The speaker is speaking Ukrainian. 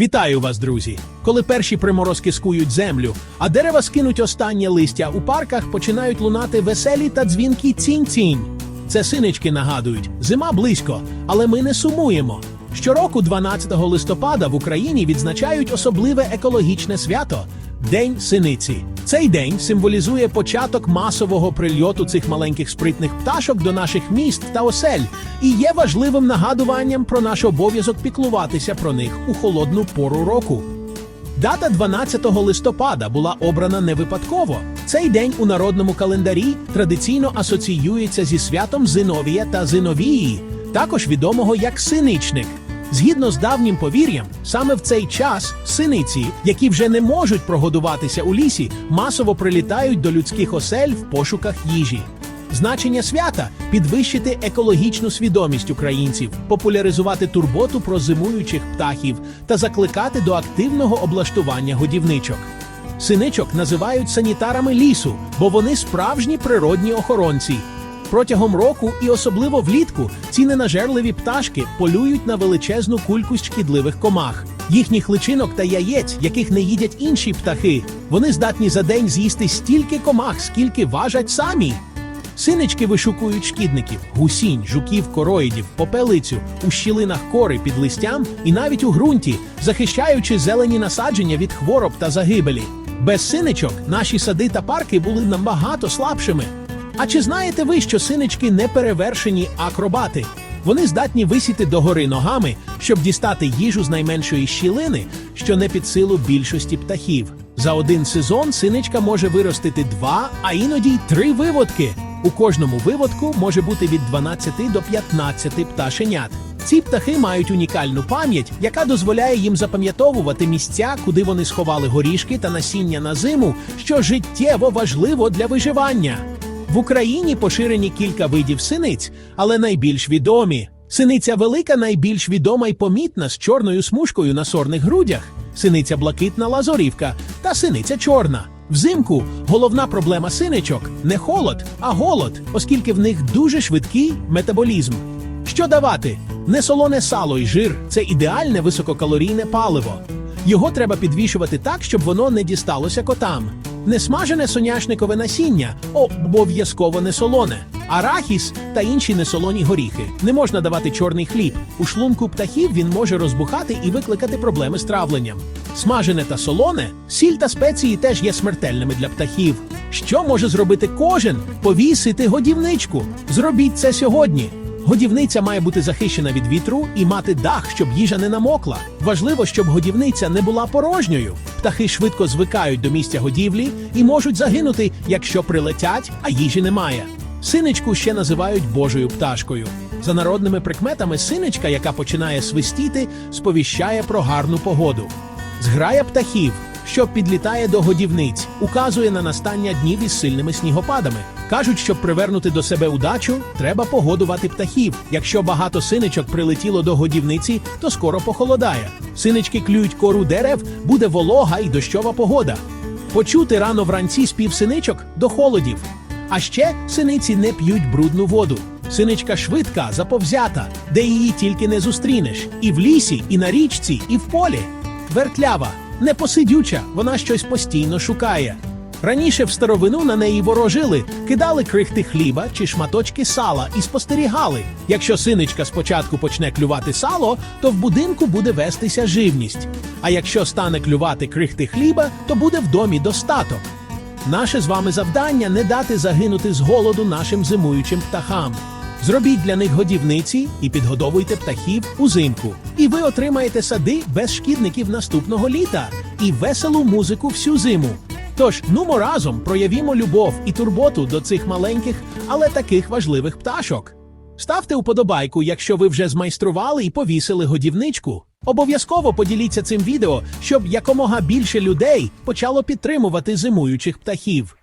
Вітаю вас, друзі! Коли перші приморозки скують землю, а дерева скинуть останнє листя у парках, починають лунати веселі та дзвінкі цінь-цінь. Це синички нагадують, зима близько, але ми не сумуємо. Щороку, 12 листопада, в Україні відзначають особливе екологічне свято День синиці. Цей день символізує початок масового прильоту цих маленьких спритних пташок до наших міст та осель і є важливим нагадуванням про наш обов'язок піклуватися про них у холодну пору року. Дата 12 листопада була обрана не випадково. Цей день у народному календарі традиційно асоціюється зі святом Зиновія та Зиновії, також відомого як синичник. Згідно з давнім повір'ям, саме в цей час синиці, які вже не можуть прогодуватися у лісі, масово прилітають до людських осель в пошуках їжі. Значення свята підвищити екологічну свідомість українців, популяризувати турботу про зимуючих птахів та закликати до активного облаштування годівничок. Синичок називають санітарами лісу, бо вони справжні природні охоронці. Протягом року і особливо влітку ці ненажерливі пташки полюють на величезну кількість шкідливих комах. Їхніх личинок та яєць, яких не їдять інші птахи, вони здатні за день з'їсти стільки комах, скільки важать самі. Синички вишукують шкідників, гусінь, жуків, короїдів, попелицю у щілинах кори під листям і навіть у ґрунті, захищаючи зелені насадження від хвороб та загибелі. Без синичок наші сади та парки були набагато слабшими. А чи знаєте ви, що синички не перевершені акробати? Вони здатні висіти догори ногами, щоб дістати їжу з найменшої щілини, що не під силу більшості птахів. За один сезон синичка може виростити два, а іноді й три виводки. У кожному виводку може бути від 12 до 15 пташенят. Ці птахи мають унікальну пам'ять, яка дозволяє їм запам'ятовувати місця, куди вони сховали горішки та насіння на зиму, що життєво важливо для виживання. В Україні поширені кілька видів синиць, але найбільш відомі. Синиця велика найбільш відома й помітна з чорною смужкою на сорних грудях, синиця блакитна лазорівка та синиця чорна. Взимку головна проблема синичок не холод, а голод, оскільки в них дуже швидкий метаболізм. Що давати? Несолоне сало і жир це ідеальне висококалорійне паливо. Його треба підвішувати так, щоб воно не дісталося котам. Несмажене соняшникове насіння обов'язково не солоне. Арахіс та інші несолоні горіхи. Не можна давати чорний хліб. У шлунку птахів він може розбухати і викликати проблеми з травленням. Смажене та солоне, сіль та спеції теж є смертельними для птахів. Що може зробити кожен? Повісити годівничку. Зробіть це сьогодні. Годівниця має бути захищена від вітру і мати дах, щоб їжа не намокла. Важливо, щоб годівниця не була порожньою. Птахи швидко звикають до місця годівлі і можуть загинути, якщо прилетять, а їжі немає. Синичку ще називають Божою пташкою. За народними прикметами, синичка, яка починає свистіти, сповіщає про гарну погоду. Зграя птахів, що підлітає до годівниць, указує на настання днів із сильними снігопадами. Кажуть, щоб привернути до себе удачу, треба погодувати птахів. Якщо багато синичок прилетіло до годівниці, то скоро похолодає. Синички клюють кору дерев, буде волога і дощова погода. Почути рано вранці спів синичок до холодів. А ще синиці не п'ють брудну воду. Синичка швидка, заповзята, де її тільки не зустрінеш. І в лісі, і на річці, і в полі. Вертлява, непосидюча, вона щось постійно шукає. Раніше в старовину на неї ворожили, кидали крихти хліба чи шматочки сала і спостерігали. Якщо синичка спочатку почне клювати сало, то в будинку буде вестися живність. А якщо стане клювати крихти хліба, то буде в домі достаток. Наше з вами завдання не дати загинути з голоду нашим зимуючим птахам. Зробіть для них годівниці і підгодовуйте птахів узимку. І ви отримаєте сади без шкідників наступного літа і веселу музику всю зиму. Тож, нумо разом проявімо любов і турботу до цих маленьких, але таких важливих пташок. Ставте уподобайку, якщо ви вже змайстрували і повісили годівничку. Обов'язково поділіться цим відео, щоб якомога більше людей почало підтримувати зимуючих птахів.